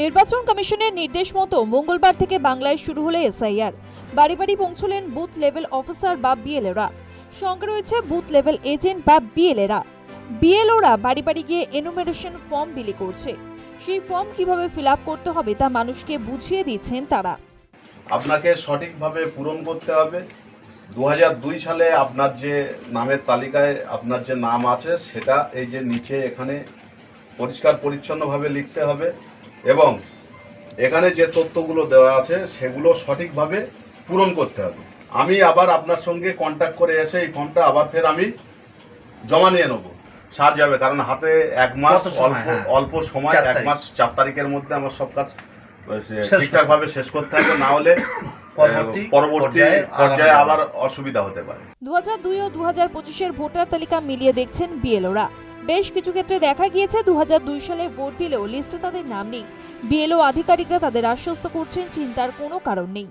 নির্বাচন কমিশনের নির্দেশ মতো মঙ্গলবার থেকে বাংলায় শুরু হলো এসআইআর। বাড়ি বাড়ি পৌঁছলেন বুথ লেভেল অফিসার বা বিএলএরা। সঙ্গে রয়েছে বুথ লেভেল এজেন্ট বা বিএলএরা। বিএলওরা বাড়ি বাড়ি গিয়ে এনুমেরেশন ফর্ম বিলি করছে। সেই ফর্ম কীভাবে ফিল করতে হবে তা মানুষকে বুঝিয়ে দিচ্ছেন তারা। আপনাকে সঠিকভাবে পূরণ করতে হবে। দু হাজার দুই সালে আপনার যে নামের তালিকায় আপনার যে নাম আছে, সেটা এই যে নিচে এখানে পরিষ্কার পরিচ্ছন্নভাবে লিখতে হবে। এবং এখানে যে তথ্যগুলো দেওয়া আছে সেগুলো সঠিকভাবে পূরণ করতে হবে। আমি আবার আপনার সঙ্গে কন্ট্যাক্ট করে এসে এই ফর্মটা আবার ফের আমি জমা নিয়ে নেব। সার যাবে কারণ হাতে এক মাস অল্প হ্যাঁ। সময় এক মাস চার তারিখের মধ্যে আমার সব কাজ শেষ ঠিকঠাক ভাবে শেষ করতে হবে না হলে পরবর্তী পর্যায়ে আবার অসুবিধা হতে পারে। দু দুই ও দু হাজার পঁচিশের ভোটার তালিকা মিলিয়ে দেখছেন বিএলওরা। বেশ কিছু ক্ষেত্রে দেখা গিয়েছে দু হাজার দুই সালে ভোট দিলেও লিস্টে তাদের নাম নেই। বিএলও আধিকারিকরা তাদের আশ্বস্ত করছেন, চিন্তার কোনো কারণ নেই।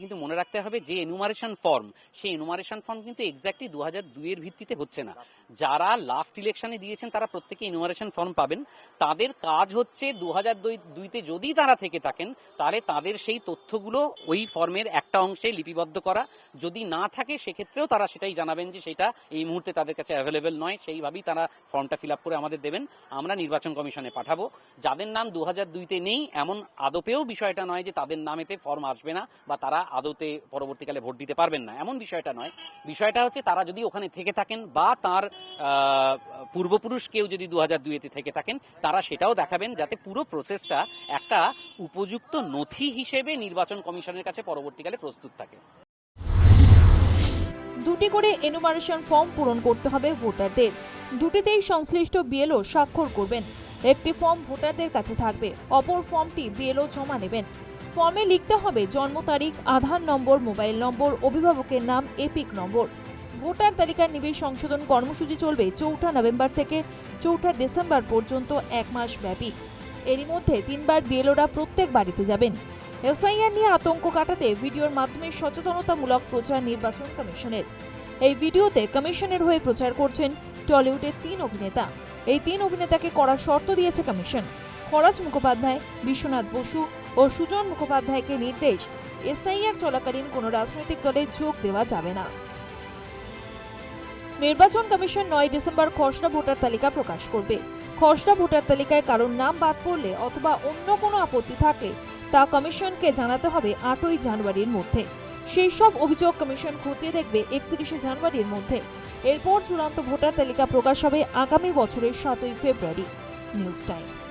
কিন্তু মনে রাখতে হবে যে এনুমারেশন ফর্ম সেই এনুমারেশন ফর্ম কিন্তু এক্স্যাক্টলি দু হাজার দুইয়ের ভিত্তিতে হচ্ছে না। যারা লাস্ট ইলেকশনে দিয়েছেন, তারা প্রত্যেকে এনুমারেশন ফর্ম পাবেন। তাদের কাজ হচ্ছে দু হাজার দুইতে যদি তারা থেকে থাকেন, তাহলে তাদের সেই তথ্যগুলো ওই ফর্মের একটা অংশে লিপিবদ্ধ করা। যদি না থাকে, সেক্ষেত্রেও তারা সেটাই জানাবেন যে সেটা এই মুহূর্তে তাদের কাছে অ্যাভেলেবেল নয়। সেইভাবেই তারা ফর্মটা ফিল করে আমাদের দেবেন। আমরা নির্বাচন কমিশনে পাঠাবো। যাদের নাম দু হাজার দুইতে নেই, এমন আদপেও বিষয়টা নয় যে তাদের নামেতে ফর্ম আসবে না বা তারা আদতে পরবর্তীকালে ভোট দিতে পারবেন না। এমন বিষয়টা নয়। বিষয়টা হচ্ছে, তারা যদি ওখানে থেকে থাকেন বা তার পূর্বপুরুষ কেউ যদি দু হাজার দুইতে থেকে থাকেন, তারা সেটাও দেখাবেন যাতে পুরো প্রসেসটা একটা উপযুক্ত নথি হিসেবে নির্বাচন কমিশনের কাছে পরবর্তীকালে প্রস্তুত থাকে। দুটি করে এনুমারেশন ফর্ম পূরণ করতে হবে ভোটারদের। দুটিতেই সংশ্লিষ্ট বিএলও স্বাক্ষর করবেন। একটি ফর্ম ভোটারদের কাছে থাকবে, অপর ফর্মটি বিএলও জমা নেবেন। ফর্মে লিখতে হবে জন্ম তারিখ, আধার নম্বর মোবাইল নম্বর, অভিভাবকের নাম এপিক নম্বর। ভোটার তালিকার নিবিড় সংশোধন কর্মসূচি চলবে চৌঠা নভেম্বর থেকে চৌঠা ডিসেম্বর পর্যন্ত এক মাস ব্যাপী। এরই মধ্যে তিনবার বিএলওরা প্রত্যেক বাড়িতে যাবেন। এসআইআর নিয়ে আতঙ্ক কাটাতে ভিডিওর মাধ্যমে সচেতনতামূলক প্রচার নির্বাচন কমিশনের। এই ভিডিওতে কমিশনের হয়ে প্রচার করছেন টলিউডের তিন অভিনেতা। এই তিন অভিনেতাকে কড়া শর্ত দিয়েছে কমিশন। খরাজ মুখোপাধ্যায়, বিশ্বনাথ বসু ও সুজন মুখোপাধ্যায়কে নির্দেশ এসআইআর চলাকালীন কোনো রাজনৈতিক দলে যোগ দেওয়া যাবে না। নির্বাচন কমিশন নয় ডিসেম্বর খসড়া ভোটার তালিকা প্রকাশ করবে। খসড়া ভোটার তালিকায় কারোর নাম বাদ পড়লে অথবা অন্য কোনো আপত্তি থাকে তা কমিশনকে জানাতে হবে আটই জানুয়ারির মধ্যে। সেই সব অভিযোগ কমিশন খতিয়ে দেখবে একত্রিশে জানুয়ারির মধ্যে। এরপর চূড়ান্ত ভোটার তালিকা প্রকাশ হবে আগামী বছরের সাতই ফেব্রুয়ারি। News time.